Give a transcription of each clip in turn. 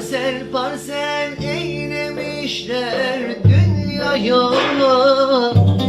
Parsel parsel eylemişler dünyaya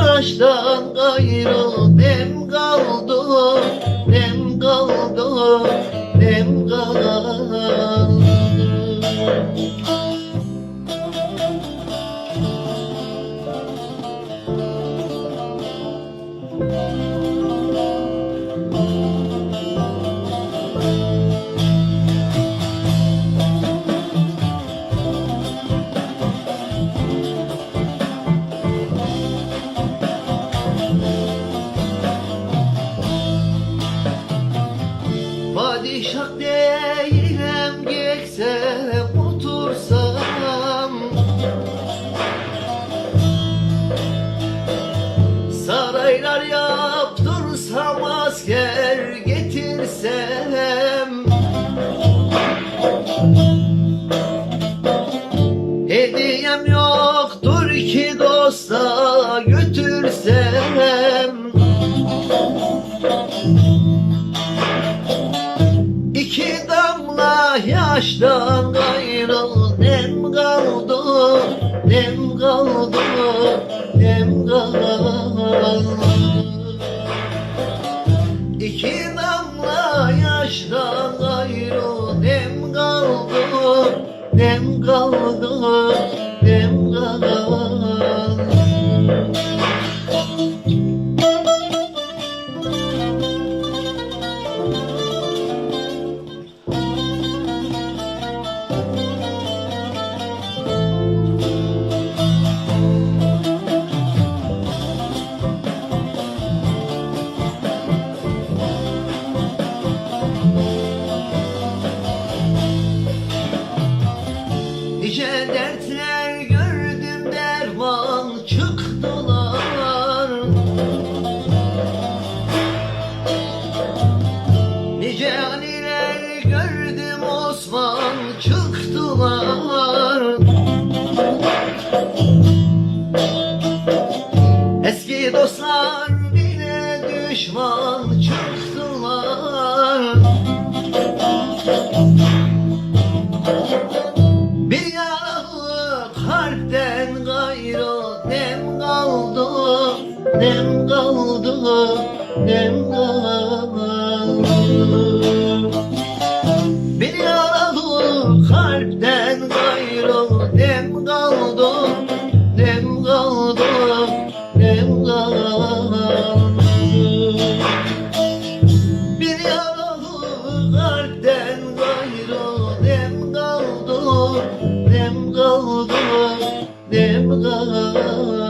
baştan gayrı dem kaldı Dem kaldı, dem kaldı Padişah değilim geçsem otursam. Saraylar yaptırsam asker getirsem yaştan gayrı nem kaldı, nem kaldı, nice dertler nem kaldı nem kaldı. Beni aradı kalpten gayrı nem kaldı nem kaldı nem kaldı. Beni aradı kalpten gayrı nem kaldı nem kaldı nem kaldı.